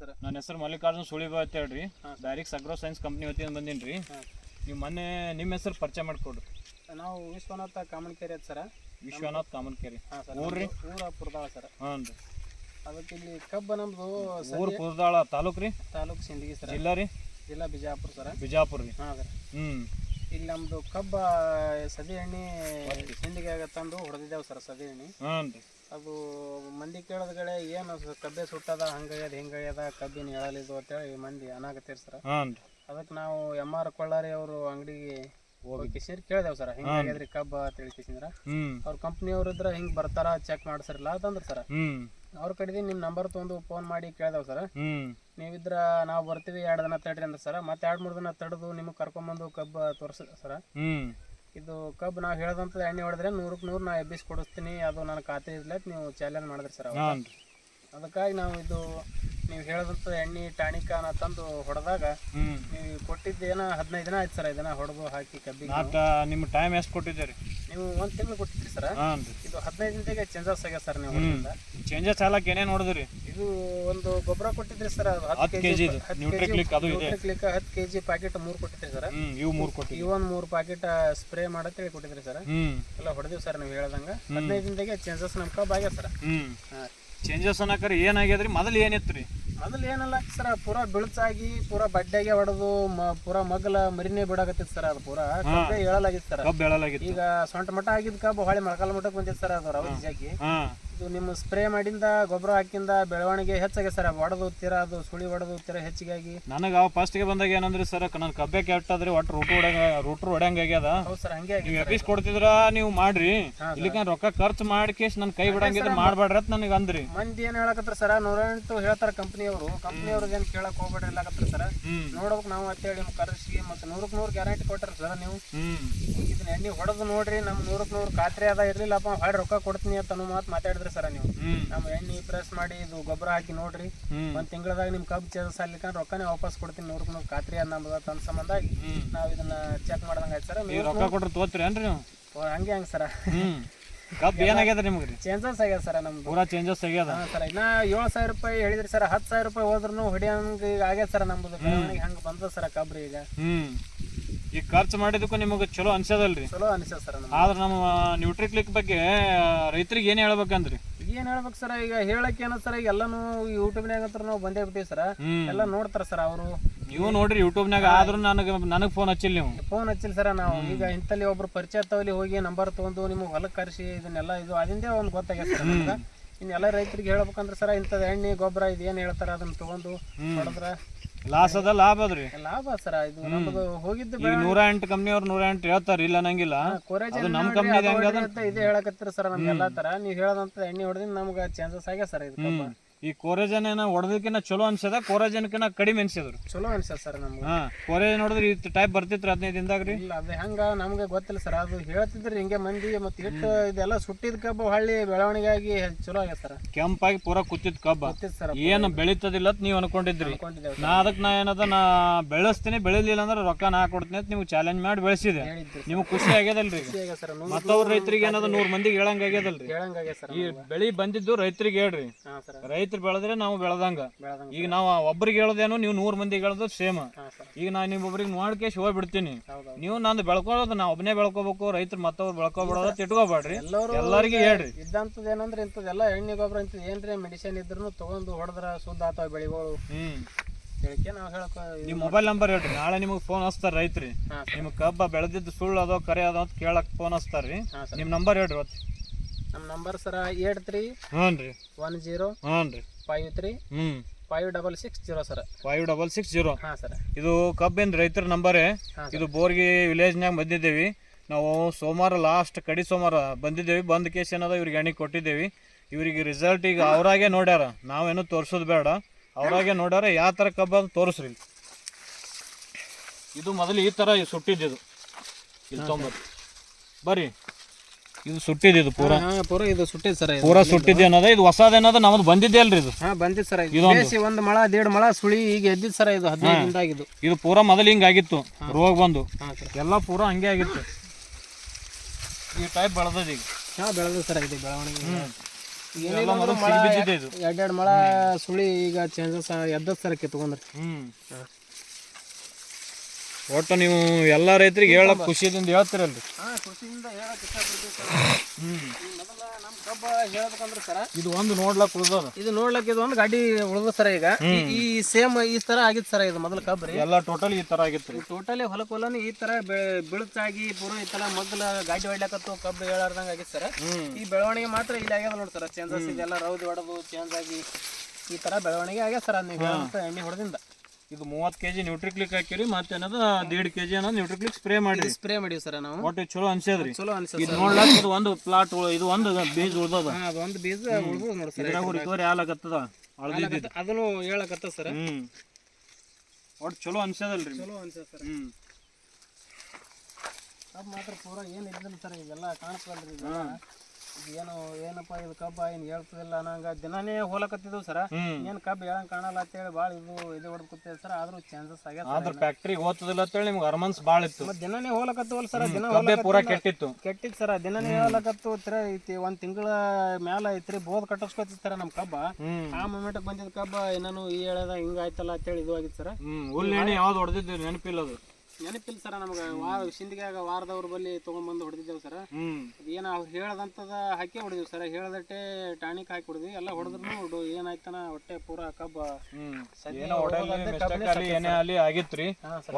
Sir? ನನ್ನ ಹೆಸರು ಮಲ್ಲಿಕಾರ್ಜುನ್ ಸುಳಿಬ ಅಂತ ಹೇಳ್ರಿ. ಡೈರೆಕ್ಟ್ ಅಗ್ರೋ ಸೈನ್ಸ್ ಕಂಪ್ನಿ ವತಿಯಿಂದ ಬಂದೀನಿ ರೀ ನೀವು ಮೊನ್ನೆ ನಿಮ್ಮ ಹೆಸರು ಪರಿಚಯ ಮಾಡಿಕೊಡ್ರಿ. ನಾವು ವಿಶ್ವನಾಥ ಕಾಮನ್ಕೇರಿ ಸರ್. ವಿಶ್ವನಾಥ್ ಕಾಮನ್ಕೇರಿ. ಹಾಂ ಸರ್ ಊರ್ರಿ? ಊರ ಪುರದಾಳ ಸರ್. ಹ್ಞೂ ರೀ ಅದಕ್ಕೆ ಇಲ್ಲಿ ಕಬ್ಬು ನಮ್ಮದು ಊರು ಪುರದಾಳ ತಾಲೂಕು ರೀ ತಾಲೂಕು ಸಿಂದಗಿ ಸರ್. ಜಿಲ್ಲಾ ರೀ? ಜಿಲ್ಲಾ ಬಿಜಾಪುರ ಸರ್. ಬಿಜಾಪುರ ರೀ. ಹಾಂ ಸರ್. ಹ್ಞೂ. ಇಲ್ಲಿ ನಮ್ಮದು ಕಬ್ಬ ಸದಿ ಎಣ್ಣೆ ಸಿಂದಿಗೆ ತಂದು ಹೊಡೆದಿದ್ದೇವೆ ಸರ್ ಸದಿ ಎಣ್ಣೆ ಹ್ಞೂ ರೀ ಅದು ಮಂದಿ ಕೇಳದ ಕಡೆ ಏನು ಕಬ್ಬೆ ಸುಟ್ಟದ ಹಂಗಾಗ್ಯದ ಹಿಂಗಾಗ್ಯದ ಕಬ್ಬಿನ ಹೇಳಲಿದ್ದು ಅಂತೇಳಿ ಮಂದಿ ಅನಾಗತ್ತೀರಿ ಸರ್ ಅದಕ್ಕೆ ನಾವು ಎಂ ಆರ್ ಕೊಳ್ಳಾರಿ ಅವರು ಅಂಗಡಿಗೆ ಹೋಗಿ. ಸೇರಿ ಕೇಳ್ದೇವು ಸರ್ ಹಿಂಗಾಗ್ಯದ್ರಿ ಕಬ್ಬ ಅಂತೇಳಿ ಕಿಸಿಂದ್ರ. ಕಂಪ್ನಿ ಅವ್ರ ಇದ್ರ ಹಿಂಗ್ ಬರ್ತಾರ ಚೆಕ್ ಮಾಡ್ಸರಿಲ್ಲ ಅಂತಂದ್ರ ಸರ್. ಅವ್ರ ಕಡೆದಿ ನಿಮ್ ನಂಬರ್ ತೊಗೊಂಡು ಫೋನ್ ಮಾಡಿ ಕೇಳ್ದೇವು ಸರ್. ನೀವಿದ್ರ ನಾವು ಬರ್ತೀವಿ ಎರಡ್ ದಿನ ತಡ್ರಿ ಅಂದ್ರ ಸರ್ ಮತ್ತೆ ಎರಡ್ ಮೂರ್ ದಿನ ತಡೆದು ನಿಮಗೆ ಕರ್ಕೊಂಬಂದು ಕಬ್ಬ ತೋರ್ಸ ಸರ್. ಇದು ಕಬ್ಬು ನಾವು ಹೇಳ್ದಂಥದ್ದು ಎಣ್ಣೆ ಹೊಡೆದ್ರೆ ನೂರಕ್ಕೆ ನೂರು ನಾ ಎಬ್ಬಿಸಿ ಕೊಡಿಸ್ತೀನಿ ಅದು ನನ್ನ ಖಾತೆ ಇರ್ಲತ್ ನೀವು ಚಾಲೆಂಜ್ ಮಾಡಿದ್ರಿ ಸರ್ ಅವಾಗ. ಅದಕ್ಕಾಗಿ ನಾವು ಇದು ನೀವು ಹೇಳಿದಂಥ ಎಣ್ಣೆ ಟಾಣಿಕಾನ ತಂದು ಹೊಡೆದಾಗ ನೀವು ಕೊಟ್ಟಿದ್ದು ಏನೋ ಹದಿನೈದು ದಿನ ಆಯ್ತು ಸರ್ ಇದನ್ನ ಹೊಡೆದು ಹಾಕಿ ಕಬ್ಬಿಗೆ. ನಾಟ ನಿಮ್ಮ ಟೈಮ್ ಎಷ್ಟು ಕೊಟ್ಟಿದ್ದೀರಿ? ನೀವು ಒಂದು ತಿಂಗಳು ಕೊಟ್ಟಿದ್ರಿ ಸರ್. ಇದು ಹದಿನೈದು ದಿನದಾಗೆ ಚೇಂಜಸ್ ಆಗ್ಯದ ಸರ್ ನೀವು ಚೇಂಜಸ್ ಆಗ್ಲಕ್ಕೆ ಏನೇನು ನೋಡಿದ್ರಿ ಇದು ಒಂದು ಗೊಬ್ಬರ ಕೊಟ್ಟಿದ್ರಿ ಸರ್ ಹತ್ತು ಕೆ ಜಿದು ನ್ಯೂಟ್ರಿಕ್ಲಿಕ್ ಅದು ಇದೆ. ನ್ಯೂಟ್ರಿಕ್ಲಿಕ್ ಹತ್ತು ಕೆ ಜಿ ಪ್ಯಾಕೆಟ್ ಮೂರು ಕೊಟ್ಟಿದ್ರಿ ಸರ್. ಇವು ಮೂರು ಕೊಟ್ಟಿ ಒಂದ್ ಮೂರು ಪ್ಯಾಕೆಟ್ ಸ್ಪ್ರೇ ಮಾಡತ್ತೇಳಿ ಕೊಟ್ಟಿದ್ರಿ ಸರ್. ಎಲ್ಲ ಹೊಡೆದಿವಿ ಸರ್ ನೀವು ಹೇಳ್ದಂಗೆ. ಹದಿನೈದು ದಿನದಾಗೆ ಚೇಂಜಸ್ ನಮ್ಮ ಕಬ್ಬ ಆಗ್ಯದ ಸರ್ ಹಾಂ. ಚೇಂಜಸ್ ಅನ್ನಕರಿ ಏನಾಗ್ಯದ್ರಿ? ಮೊದಲು ಏನಿತ್ತು ರೀ ಮೊದಲು ಏನಲ್ಲ ಸರ್ ಪೂರಾ ಬಿಳುಚಾಗಿ ಪೂರಾ ಬಡ್ಡೆಗೆ ಹೊಡೆದು ಪೂರಾ ಮಗ್ಲ ಮರಿನೇ ಬಿಡಾಕತ್ತಿತ್ತು ಸರ್ ಅದು ಪೂರಾ. ಕಬ್ಬೆ ಹೇಳಲಾಗಿತ್ತು ಸರ್. ಕಬ್ಬು ಈಗ ಸೊಂಟ ಮಟ್ಟ ಆಗಿದ್ ಕಬ್ಬು ಹೊಳೆ ಮೊಳಕಾಲ ಮಟ್ಟಕ್ಕೆ ಬಂದಿತ್ತು ಸರ್ ಅದು ರವದಿ ಜಾಕಿ ಇದು ನಿಮ್ಮ ಸ್ಪ್ರೇ ಮಾಡಿಂದ ಗೊಬ್ಬರ ಹಾಕಿಂದ ಬೆಳವಣಿಗೆ ಹೆಚ್ಚಾಗಿ ಸರ್ ಹೊಡೆದು ತೀರ ಅದು ಸುಳಿ ಹೊಡೆದು ತೀರ ಹೆಚ್ಚಿಗೆ ಆಗಿ ನನಗೆ ಅವ ಫಸ್ಟ್ಗೆ ಬಂದಾಗ ಏನಂದ್ರೆ ಸರ್ ನನ್ನ ಕಬ್ಬೆ ಕೆಟ್ಟದ್ರಿ ಒಟ್ಟು ರೂಟ್ ಹೊಡ್ಯಂಗ ರೂಟ್ರು ಹೊಡ್ಯಂಗ ಆಗ್ಯದ. ಹೌದು ಸರ್ ಹಂಗೆ ನೀವು ಎಫೀಸ್ ಕೊಡ್ತಿದ್ರ ನೀವು ಮಾಡ್ರಿ. ಇಲ್ಲಿಕ ರೊಕ್ಕ ಖರ್ಚು ಮಾಡಿ ಕೇಸ್ ನನ್ನ ಕೈ ಬಿಡಂಗಿದ್ರೆ ಮಾಡ್ಬೇಡ್ರಿ ಅಂತ ನನಗೆ ಅಂದ್ರಿ. ಮಂದಿ ಏನ್ ಹೇಳಕತ್ರ ಸರ್ ನೂರೆಂಟು ಹೇಳ್ತಾರ ಕಂಪ್ನಿಯವರು ಕಂಪ್ನಿಯವ್ರಿಗೆ ಏನು ಕೇಳಕ್ ಹೋಗ್ಬೇಡ್ರಿ ಇಲ್ಲ ಸರ್. ಸರ ನೋಡ್ಬೇಕು ನಾವು ಅಂತೇಳಿ ನಿಮ್ಗೆ ಕರೆಸಿ ಮತ್ತೆ ನೂರಕ್ಕೆ ನೂರು ಗ್ಯಾರಂಟಿ ಕೊಟ್ಟರೆ ಸರ್ ನೀವು. ಇದನ್ನ ಎಣ್ಣೆ ಹೊಡೆದು ನೋಡ್ರಿ ನಮ್ಮ ನೂರಕ್ಕೆ ನೂರು ಖಾತ್ರಿ ಅದ ಇರ್ಲಿಲ್ಲಪ್ಪ ಹೊಳೆ ರೊಕ್ಕ ಕೊಡ್ತೀನಿ ಅಂತ ಅನ್ನೋ ಮಾತು ಮಾತಾಡಿದ್ರಿ ಸರ್ ನೀವು. ನಮ್ಮ ಎಣ್ಣೆ ಪ್ರೆಸ್ ಮಾಡಿ ಇದು ಗೊಬ್ಬರ ಹಾಕಿ ನೋಡ್ರಿ. ಒಂದು ತಿಂಗಳದಾಗ ನಿಮ್ಮ ಕಬ್ಬು ಚೇಂಜಸ್ ಆಗ್ಲಿಕ್ಕ ರೊಕ್ಕನೇ ವಾಪಸ್ ಕೊಡ್ತೀನಿ ನೂರಕ್ಕೆ ನೂರು ಖಾತ್ರಿ ಅದ ತನ್ನ ಸಂಬಂಧ ನಾವ್ ಇದನ್ನ ಚೆಕ್ ಮಾಡ್ದಂಗೆ ಆಯ್ತು ಸರ್. ರೊಕ್ಕ ಕೊಟ್ಟರೆ ತೋತ್ರಿ ಏನ್ರಿ ನೀವು? ಹಂಗೆ ಹಂಗೆ ಸರ್. ಕಬ್ಬು ಏನಾಗ್ಯದ ನಿಮ್ಗೆ ರೀ? ಚೇಂಜಸ್ ಆಗ್ಯದ ಸರ್ ನಮ್ದು. ಪೂರಾ ಚೇಂಜಸ್ ಆಗ್ಯದ? ಹಾ ಸರ್ ಇನ್ನ ಏಳು ಸಾವಿರ ರೂಪಾಯಿ ಹೇಳಿದ್ರಿ ಸರ್ ಹತ್ತು ಸಾವಿರ ರೂಪಾಯಿ ಹೋದ್ರೂ ಹೊಡಿಯಂಗ ಈಗ ಆಗ್ಯದ ಸರ್ ನಮ್ದು. ಬೆಳವಣಿಗೆ ಹಂಗೆ ಬಂದದ ಸರ್ ಕಬ್ರಿ ಈಗ. ಹ್ಮ್. ಈಗ ಖರ್ಚು ಮಾಡಿದಕ್ಕೂ ನಿಮಗೆ ಚಲೋ ಅನ್ಸದಲ್ರಿ? ಚಲೋ ಅನಿಸ್ತದ ಸರ್ ನಮ್ಗೆ ಆದ್ರೆ ನಮ್ಮ ನ್ಯೂಟ್ರಿಕ್ಲಿಕ್ ಬಗ್ಗೆ ರೈತರಿಗೆ ಏನ್ ಹೇಳ್ಬೇಕಂದ್ರಿ? ಏನ್ ಹೇಳ್ಬೇಕು ಸರ್ ಈಗ ಹೇಳಕ್ಕೆ ಏನದ ಸರ್ ಈಗ ಎಲ್ಲಾನು ಯೂಟ್ಯೂಬ್ನಾಗ ನಾವು ಬಂದೇ ಬಿಟ್ಟಿವಿ ಸರ್ ಎಲ್ಲ ನೋಡ್ತಾರ ಸರ್ ಅವರು. ನೀವು ನೋಡ್ರಿ ಯೂಟ್ಯೂಬ್ನಾಗ ಆದ್ರೂ ನನಗೆ ನನಗೆ ಫೋನ್ ಹಚ್ಚಿಲ್ಲ ನೀವು. ಫೋನ್ ಹಚ್ಚಿಲ್ಲ ಸರ ನಾವು. ಈಗ ಇಂತಲ್ಲಿ ಒಬ್ರು ಪರಿಚಯ ತವಲಿ ಹೋಗಿ ನಂಬರ್ ತಗೊಂಡು ನಿಮಗೆ ಹೊಲಕ್ಕೆ ಕರೆಸಿ ಇದನ್ನೆಲ್ಲ ಇದು ಅದಿಂದೇ ಒಂದು ಗೊತ್ತಾಗ್ಯದ ಸರ್ ನಮ್ಗೆ. ಇನ್ನು ಎಲ್ಲ ರೈತರಿಗೆ ಹೇಳ್ಬೇಕಂದ್ರೆ ಸರ್ ಇಂಥದ್ದು ಎಣ್ಣೆ ಗೊಬ್ಬರ ಇದು ಏನು ಹೇಳ್ತಾರ ಅದನ್ನ ತಗೊಂಡು ಹೊಡೆದ್ರ? ಲಾಸ್ ಅದ ಲಾಭ ಅದ್ರಿ ಲಾಭ ಸರ ಇದು ನಮ್ದು ಹೋಗಿದ್ದು ಈಗ ನೂರ ಎಂಟು ಕಂಪ್ನಿಯವ್ರು ನೂರ ಎಂಟು ಹೇಳ್ತಾರ ಇಲ್ಲ ನಂಗಿಲ್ಲ ಕೋರೇಜ್ ಅದು ನಮ್ಮ ಕಂಪ್ನಿ ಇದೇ ಹೇಳಕತ್ತೀರ ಸರ್ ನಮ್ಗೆ ಎಲ್ಲಾ ತರ. ನೀವು ಹೇಳದಂತ ಎಣ್ಣೆ ಹೊಡೆದಿಂದ ನಮ್ಗೆ ಚಾನ್ಸಸ್ ಆಗ್ಯ ಸರ್ ಇದು ಕಬ್ಬ. ಈ ಕೋರೇಜನ್ ಏನ ಹೊಡೆದಕ್ಕಿಂತ ಚಲೋ ಅನ್ಸದ ಕೋರೇಜನ್ಕಿನ ಕಡಿಮೆ ಅನ್ಸಿದ್ರು ಚಲೋ ಅನ್ಸದ ಸರ್ ನಮ್ಗೆ. ಹಾ ಕೋರೇಜ್ ನೋಡಿದ್ರೆ ಈ ಟೈಪ್ ಬರ್ತಿತ್ತು ಹದಿನೈದು ದಿನದಾಗ ರೀ? ಇಲ್ಲ ಅದು ಹೆಂಗ ನಮ್ಗೆ ಗೊತ್ತಿಲ್ಲ ಸರ್. ಅದು ಹೇಳ್ತಿದ್ರಿ ಹಿಂಗೆ ಮಂದಿ ಮತ್ತೆ ಹಿಟ್ಟು ಇದೆಲ್ಲ ಸುಟ್ಟಿದ ಕಬ್ಬು ಹಳ್ಳಿ ಬೆಳವಣಿಗೆ ಆಗಿ ಚಲೋ ಆಗ್ಯದ ಸರ್. ಕೆಂಪಾಗಿ ಪೂರ ಕುತ್ತಿದ ಕಬ್ಬ. ಸರ್ ಏನು ಬೆಳಿತದಿಲ್ಲ ಅಂತ ನೀವು ಅನ್ಕೊಂಡಿದ್ರಿ. ನಾ ಅದಕ್ಕೆ ನಾ ಏನದ ನಾ ಬೆಳೆಸ್ತೀನಿ ಬೆಳಿಲಿಲ್ಲ ಅಂದ್ರೆ ರೊಕ್ಕ ನಾ ಕೊಡ್ತೀನಿ ಅಂತ ನೀವು ಚಾಲೆಂಜ್ ಮಾಡಿ ಬೆಳೆಸಿದೆ. ನಿಮ್ಗೆ ಖುಷಿ ಆಗ್ಯದಲ್ರಿ ಮತ್ತವ್ರ ರೈತರಿಗೆ ಏನದ ನೂರ್ ಮಂದಿಗೆ ಹೇಳಂಗ ಆಗ್ಯದಲ್ರಿ. ಈ ಬೆಳಿ ಬಂದಿದ್ದು ರೈತರಿಗೆ ಹೇಳ್ರಿ. ರೈತ ರೈತರು ಬೆಳೆದ್ರೆ ನಾವು ಬೆಳೆದಂಗ. ಬೆಳದಂಗ ಈಗ ನಾವು ಒಬ್ರಿಗೆ ಹೇಳೋದೇನು ನೀವು ನೂರ್ ಮಂದಿಗೆ ಹೇಳೋದು ಸೇಮ್ ಹಾಂ ಸರ್. ಈಗ ನಾ ನಿಮ್ಮೊಬ್ರಿಗೆ ನೋಡ್ಕೇಶ್ ಹೋಗ್ಬಿಡ್ತೀನಿ ಹೌದೌದು. ನೀವು ನಂದು ಬೆಳ್ಕೊಳ್ಳೋದು ನಾ ಒಬ್ಬನೇ ಬೆಳ್ಕೋಬೇಕು ರೈತರು ಮತ್ತವ್ರು ಬೆಳ್ಕೊಬಿಡೋದು ಎಲ್ಲರೂ ಎಲ್ಲರಿಗೆ ಹೇಳ್ರಿ. ಇದ್ದಂಥದ್ದು ಏನಂದ್ರೆ ಇಂಥದ್ದೆಲ್ಲ ಎಣ್ಣೆ ಗೊಬ್ಬರ ಇಂಥದ್ದು ಏನ್ರಿ ಮೆಡಿಸಿನ್ ಇದ್ರೂ ತಗೊಂಡು ಹೊಡೆದ್ರ ಶುದ್ಧ ಆತಾವ ಬೆಳೆಗಳು. ಹ್ಮ್. ಹೇಳಿಕೆ ನಾವು ಹೇಳಕ್ ನಿಮ್ಮ ಮೊಬೈಲ್ ನಂಬರ್ ಹೇಳ್ರಿ. ನಾಳೆ ನಿಮಗೆ ಫೋನ್ ಹಚ್ತಾರ ರೈತ್ರಿ. ಹಾಂ ನಿಮ್ ಕಬ್ಬ ಬೆಳೆದಿದ್ದು ಸುಳ್ಳು ಅದೋ ಕರೆ ಅದೋ ಅಂತ ಕೇಳಕ್ ಫೋನ್ ಹಚ್ತಾರ್ರಿ. ನಿಮ್ಮ ಸರ್. ನಿಮ್ ನಂಬರ್ ಹೇಳ್ರಿ ಒತ್ತು ನಮ್ಮ ನಂಬರ್ ಸರ ಏಟ್ ತ್ರೀ ಹ್ಞೂ ರೀ. ಒನ್ ಜೀರೋ ಹ್ಞೂ ರೀ. ಫೈವ್ ತ್ರೀ ಹ್ಞೂ five double six zero sir. Five double six zero. ಹಾಂ ಸರ್. ಇದು ಕಬ್ಬಿನ ರೈತರ ನಂಬರೇ. ಇದು ಬೋರ್ಗಿ ವಿಲೇಜ್ನಾಗ ಬಂದಿದ್ದೇವೆ. ನಾವು ಸೋಮವಾರ ಲಾಸ್ಟ್ ಕಡಿ ಸೋಮವಾರ ಬಂದಿದ್ದೇವೆ. ಬಂದ ಕೇಸ್ ಏನದ ಇವ್ರಿಗೆ ಎಣ್ಣೆ ಕೊಟ್ಟಿದ್ದೇವೆ. ಇವರಿಗೆ ರಿಸಲ್ಟ್ ಈಗ ಅವರಾಗೆ ನೋಡ್ಯಾರ. ನಾವೇನು ತೋರಿಸೋದು ಬೇಡ. ಅವರಾಗೆ ನೋಡ್ಯಾರ ಯಾವ ಥರ ಕಬ್ಬ ಅದು ತೋರಿಸ್ರಿ. ಇದು ಮೊದಲು ಈ ಥರ ಸುಟ್ಟಿದ್ದು ಇಲ್ಲಿ ತೊಂಬತ್ತು ಬರ್ರಿ. ಇದು ಸುಟ್ಟಿದ್ದು ಪೂರಾ? ಪೂರಾ ಪೂರ ಇದು ಸುಟ್ಟಿದ್ ಸರ್ ಇದು. ಪೂರಾ ಸುಟ್ಟಿದ್ದು ಏನದ? ಇದು ಹೊಸದ ಏನದ? ನಮ್ದು ಬಂದಿದ್ದೆ ಅಲ್ರಿ ಇದು. ಹಾ ಬಂದಿತ್ತು ಸರ್ ಇದು. ಬೇಸಿ ಒಂದು ಮಳ ದೇಡ್ ಮಳ ಸುಳಿ ಈಗ ಎದ್ದಿದ್ದು ಸರ್ ಇದು ಹದಿನೈದು ದಿನದಾಗಿದ್ದು ಇದು ಪೂರಾ ಮೊದಲು ಹಿಂಗಾಗಿತ್ತು ರೋಗ ಬಂದು. ಎಲ್ಲ ಪೂರಾ ಹಂಗೆ ಆಗಿತ್ತು. ಈ ಟೈಪ್ ಬೆಳೆದದ ಈಗ. ಹಾ ಬೆಳೆದ ಸರ್ ಇದು ಬೆಳವಣಿಗೆ. ಇದು. ಎರಡೆರಡು ಮಳ ಸುಳಿ ಈಗ ಚೇಂಜಸ್ ಎದ್ದ ಸರ್ ಕಿತ್ಕೊಂಡ್ರಿ ಹ್ಮ್. ಒಟ್ಟು ನೀವು ಎಲ್ಲ ರೈತರಿಗೆ ಹೇಳಕ್ ಖುಷಿಯಿಂದ ಹೇಳ್ತಿರಲ್ರಿ. ಹಾಂ ಖುಷಿಯಿಂದ ಹೇಳಕ್ ಇಷ್ಟಪಡ್ತೀವಿ ಸರ್ ಮೊದಲ ನಮ್ಮ ಕಬ್ಬ ಹೇಳ್ಬೇಕಂದ್ರೆ ಸರ ಇದು ಒಂದು ನೋಡ್ಲಕ್ ಉಳ್ದದ. ಇದು ನೋಡ್ಲಕ್ ಇದು ಒಂದು ಗಾಡಿ ಉಳ್ದ ಸರ ಈಗ. ಈ- ಈ ಸೇಮ್ ಈ ತರ ಆಗಿತ್ತು ಸರ ಇದು ಮೊದಲ ಕಬ್ಬ ರೀ ಎಲ್ಲ ಟೋಟಲ್ ಈ ತರ ಆಗಿತ್ತು ಟೋಟಲಿ ಹೊಲಕ್ಕೆ ಹೊಲನು ಈ ತರ ಬಿಳುತ್ತಾಗಿ ಪೂರ ಈ ತರ ಮೊದಲ ಗಾಡಿ ಹೊಡ್ಲಕತ್ತು ಕಬ್ಬು ಹೇಳಾರ್ದಂಗ ಆಗಿತ್ತು ಸರ. ಈ ಬೆಳವಣಿಗೆ ಮಾತ್ರ ಇಲ್ಲಿ ಆಗ್ಯದ ನೋಡಿ ಸರ್. ಚೇಂಜಸ್ ಇದೆಲ್ಲ ರೌದ್ ಹೊಡೆದು ಚೇಂಜ್ ಆಗಿ ಈ ತರ ಬೆಳವಣಿಗೆ ಆಗ್ಯದ ಸರ್. ನೀವು ಎಣ್ಣೆ ಹೊಡೆದಿಂದ. ಇದು ಮೂವತ್ತು ಕೆಜಿ ನ್ಯೂಟ್ರಿಕ್ಲಿಕ್ ಹಾಕಿರಿ ಮತ್ತೆ ಏನದ ದೀಡ್ ಕೆಜಿ ಅನ್ನೋದು ನ್ಯೂಟ್ರಿಕ್ಲಿಕ್ ಸ್ಪ್ರೇ ಮಾಡಿ ಸ್ಪ್ರೇ ಮಾಡಿವಿ ಸರ್ ನಾವು. ಒಟ್ಟು ಚಲೋ ಅನ್ಸದ್ರಿ ಚಲೋ ಇದು ನೋಡ್ಲಾಕ ಇದು ಒಂದು ಪ್ಲಾಟ್ ಇದು ಒಂದು ಬೀಜ ಉಳ್ದದ. ಒಂದು ಬೀಜ ಉಳ್ದು ನೋಡಿ ಸರ್. ಇದ್ರಾಗ ರಿಕವರಿ ಆಗ್ಲಕತ್ತದ ಅಳ್ದಿದ್ದು ಅದನ್ನು ಹೇಳಕತ್ತ ಸರ್. ಹ್ಮ್. ಒಟ್ಟು ಚಲೋ ಅನ್ಸದಲ್ರಿ ಚಲೋ ಅನ್ಸದ ಸರ್. ಹ್ಮ್. ಅದು ಮಾತ್ರ ಪೂರ ಏನು ಇದ್ದಿಲ್ಲ ಸರ್ ಇವೆಲ್ಲ ಕಾಣಿಸ್ಬಲ್ರಿ ಇದು ಏನು ಏನಪ್ಪ ಇದು ಕಬ್ಬ ಏನು ಹೇಳ್ತದಿಲ್ಲ ಅನ್ನಂಗ ದಿನಾನೇ ಹೋಲಕತ್ತಿದ್ವು ಸರ. ಏನು ಕಬ್ಬ ಹೇಳಂಗ್ ಕಾಣಲ್ಲ ಅಂತೇಳಿ ಭಾಳ ಇದು ಇದು ಹೊಡ್ಕೊತೇವೆ ಕೂತಿದೆ ಸರ್. ಆದ್ರೂ ಚಾನ್ಸಸ್ ಆಗ್ಯದ ಆದ್ರ ಫ್ಯಾಕ್ಟ್ರಿಗೆ ಓದ್ತದಿಲ್ಲ ಅಂತೇಳಿ ನಿಮ್ಗೆ ಅರ್ಮನ್ಸ್ ಭಾಳ ಇತ್ತು. ಮತ್ತೆ ದಿನಾನೇ ಹೋಲಕತ್ತವಲ್ಲ ಸರ್ ದಿನ ಕಬ್ಬೆ ಪೂರಾ ಕೆಟ್ಟಿತ್ತು. ಕೆಟ್ಟಿತ್ತು ಸರ್ ದಿನಾನೇ ಹೋಲಕತ್ತು ತರ ಐತಿ ಒಂದ್ ತಿಂಗಳ ಮ್ಯಾಲ ಐತ್ರಿ ಬೋದ್ ಕಟ್ಟಿಸ್ಕೊತಿತ್ತು ಸರ್ ನಮ್ಮ ಕಬ್ಬ. ಆ ಮೊಮೆಂಟ್ಗೆ ಬಂದಿದ್ದ ಕಬ್ಬ ಏನಾನು ಈ ಹೇಳದ ಹಿಂಗಾಯ್ತಲ್ಲ ಅಂತೇಳಿ ಇದು ಆಗಿತ್ತು ಸರ್. ಹುಲ್ಲೇಣಿ ಯಾವ್ದು ಹೊಡೆದಿದ್ದು ನೆನಪಿಲ್ಲ ಅದು. ನೆನಪಿಲ್ಲ ಸರ್ ನಮ್ಗೆ. ವಾರ ಸಿಂದಿಗ್ಯಾಗ ವಾರದವ್ರ ಬಲ್ಲಿ ತಗೊಂಡ್ಬಂದು ಹೊಡೆದಿದ್ದೇವೆ ಸರ್. ಏನು ಅವ್ರು ಹೇಳದಂತದ ಹಾಕಿ ಹೊಡೆದಿವಿ ಸರ್. ಹೇಳದಟ್ಟೆ ಟಾನಿಕ್ ಹಾಕಿ ಹೊಡೆದ್ವಿ ಎಲ್ಲ ಹೊಡೆದ್ರು ಏನಾಯ್ತನ ಹೊಟ್ಟೆ ಪೂರಾ ಕಬ್ಬ. ಏನೋ ಅಲ್ಲಿ ಆಗಿತ್ರಿ.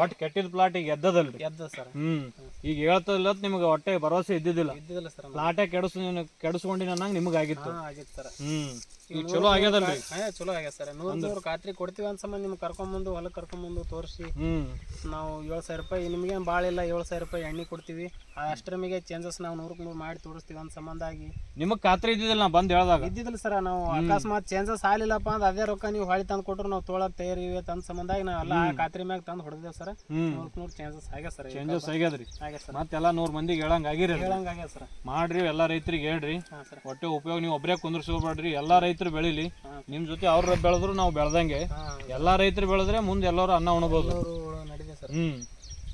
ಒಟ್ಟು ಕೆಟ್ಟಿದ ಪ್ಲಾಟ್ ಈಗ ಎದ್ದದಲ್ರಿ. ಎದ್ದ ಸರ್. ಹ್ಮ್. ಈಗ ಹೇಳ್ತದಿಲ್ಲ ನಿಮ್ಗೆ ಹೊಟ್ಟೆ ಭರವಸೆ ಇದ್ದಿದ್ದಿಲ್ಲ. ಇದ್ದಿಲ್ಲ ಸರ್ ಪ್ಲಾಟೇ ಕೆಡಿಸ್ ಕೆಡಿಸ್ಕೊಂಡಿನ ನಂಗೆ ನಿಮ್ಗೆ ಆಗಿತ್ತು. ಆಗಿತ್ತು ಸರ್. ಹ್ಮ್. ಈಗ ಚಲೋ ಆಗ್ಯದಲ್ರಿ. ಹಾ ಚಲೋ ಆಗ್ಯದ ಸರ್. ನೂರು ನೂರು ಖಾತ್ರಿ ಕೊಡ್ತೀವಿ ಅಂತ ಸಂಬಂಧ ನಿಮ್ಗೆ ಕರ್ಕೊಂಬಂದು ಹೊಲಕ್ಕೆ ಕರ್ಕೊಂಬಂದು ತೋರಿಸಿ. ಹ್ಮ್. ನಾವು ಏಳು ಸಾವಿರ ರೂಪಾಯಿ ನಿಮಗೇನು ಭಾಳ ಇಲ್ಲ ಏಳು ಸಾವಿರ ರೂಪಾಯಿ ಎಣ್ಣೆ ಕೊಡ್ತೀವಿ. ಅಷ್ಟರ ಮೇಲೆ ಚೇಂಜಸ್ ನಾವು ನೂರಕ್ಕೆ ನೂರು ಮಾಡಿ ತೋರಿಸ್ತೀವಿ ಅಂತ ಸಂಬಂಧ ಆಗಿ. ನಿಮಗ್ ಖಾತ್ರಿ ಇದ್ದಿದ್ದಿಲ್ಲ ನಾ ಬಂದ್ ಹೇಳ್ದಾಗ? ಇದ್ದಿದ್ದಿಲ್ಲ ಸರ್ ನಾವು ಅಕಸ್ಮಾತ್ ಚೇಂಜಸ್ ಆಗ್ಲಿಲ್ಲಪ್ಪ ಅಂದ್ರೆ ಅದೇ ರೊಕ್ಕ ನೀವು ಹೊಳಿ ತಂದು ಕೊಟ್ರು ನಾವು ತೊಗೊಳಕ್ ತಯಾರಿವೆ ಅಂತ ಸಂಬಂಧಾಗಿ ನಾವು ಎಲ್ಲ ಆ ಖಾತ್ರಿ ಮ್ಯಾಗ ತಂದು ಹೊಡೆದೇವೆ ಸರ್. ಹ್ಮ್. ನೂರಕ್ಕೆ ನೂರು ಚೇಂಜಸ್ ಆಗ್ಯ ಸರ್. ಚೇಂಜಸ್ ಆಗ್ಯದ್ರಿ. ಆಗ್ಯ ಸರ್. ಮತ್ತೆಲ್ಲ ನೂರ್ ಮಂದಿಗೆ ಹೇಳಂಗ್ ಆಗಿರಿ ಹೇಳಂಗ ಆಗ್ಯದ ಸರ್. ಮಾಡ್ರಿ ಎಲ್ಲಾ ರೈತರಿಗೆ ಹೇಳ್ರಿ. ಹಾಂ ಸರ್. ಹೊಟ್ಟೆ ಉಪಯೋಗ ನೀವು ಒಬ್ಬರೇ ಕುಂದ್ರಿಸ್ಕೋಬೇಡ್ರಿ. ಎಲ್ಲಾ ರೈತರು ಬೆಳಿಲಿ ಬೆಳೀಲಿ ನಿಮ್ ಜೊತೆ ಅವ್ರ ಬೆಳೆದ್ರು ನಾವು ಬೆಳ್ದಂಗೆ. ಎಲ್ಲಾ ರೈತರು ಬೆಳೆದ್ರೆ ಮುಂದೆ ಎಲ್ಲರೂ ಅನ್ನ ಉಣಬಹುದು ಹ್ಮ್.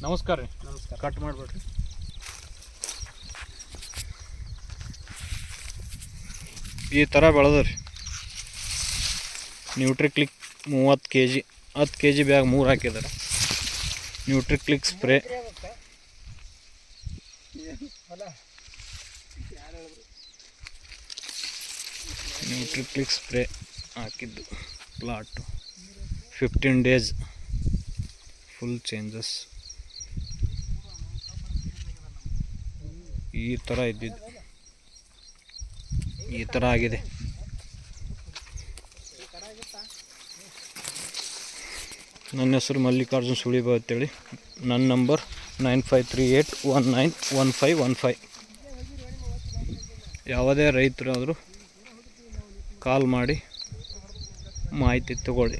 ನಮಸ್ಕಾರ ರೀ. ನಮಸ್ಕಾರ. ಕಟ್ ಮಾಡ್ಬೇಡ್ರಿ. ಈ ಥರ ಬೆಳೆದ್ರಿ ನ್ಯೂಟ್ರಿಕ್ಲಿಕ್ ಮೂವತ್ತು ಕೆ ಜಿ ಹತ್ತು ಕೆ ಜಿ ಬ್ಯಾಗ್ ಮೂರು ಹಾಕಿದ್ದಾರೆ ನ್ಯೂಟ್ರಿಕ್ಲಿಕ್ ಸ್ಪ್ರೇ. ನ್ಯೂಟ್ರಿಕ್ಲಿಕ್ ಸ್ಪ್ರೇ ಹಾಕಿದ್ದು plot fifteen days full changes ಈ ಥರ ಇದ್ದಿದ್ದು. ಈ ಥರ ಆಗಿದೆ. ನನ್ನ ಹೆಸರು ಮಲ್ಲಿಕಾರ್ಜುನ್ ಸುಳಿಬಾ ಅಂತೇಳಿ. ನನ್ನ number nine five three eight one nine one five one five ಯಾವುದೇ ರೈತರಾದರೂ ಕಾಲ್ ಮಾಡಿ ಮಾಹಿತಿ ತಗೊಳ್ಳಿ.